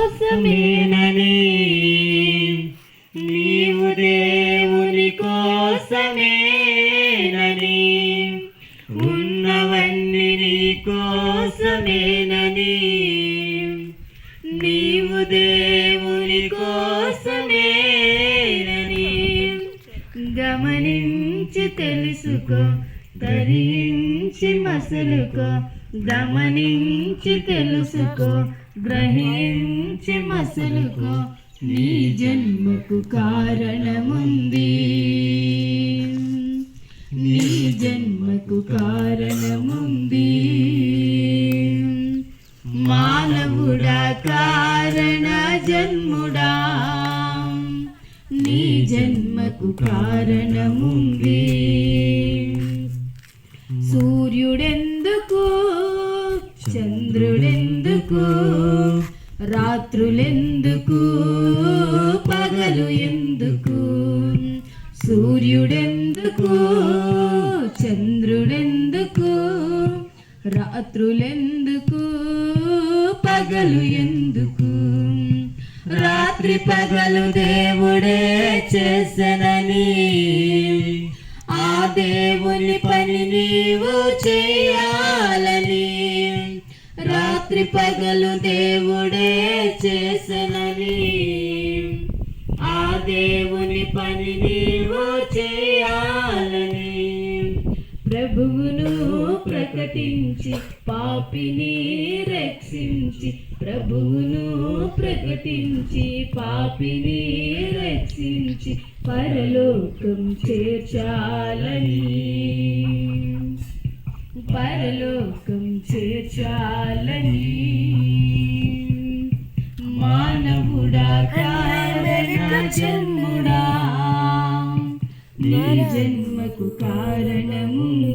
కోసమేనని. నీవు దేవుని కోసమేనని. ఉన్నవన్నీ నీ కోసమేనని. నీవు దేవుని కోసమేనని. గమనించి తెలుసుకో. తరించి మసులుకో గమనించి తెలుసుకో గ్రహించి మసులుకో నీ జన్మకు కారణముంది. నీ జన్మకు కారణముంది. మానవుడా కారణ జన్ముడా. నీ జన్మకు కారణముంది. చంద్రుడెందుకు? రాత్రులెందుకు? పగలు ఎందుకు? సూర్యుడెందుకు? చంద్రుడెందుకు? రాత్రులెందుకు? పగలు ఎందుకు? రాత్రి పగలు దేవుడే చేసనని ఆ దేవుని పని నీవు చేయాలని రాత్రి పగలు దేవుడే చేసనని. ఆ దేవుని పని నీవు చేయాలని. ప్రభువును ప్రకటించి పాపిని రక్షించి ప్రభువును ప్రకటించి పాపిని రక్షించి పరలోకం చేర్చాలని. పరలోకం చేర్చాలి చేర్చాలని మానవుడా కారణ జన్ముడా నీ జన్మకు కారణముంది.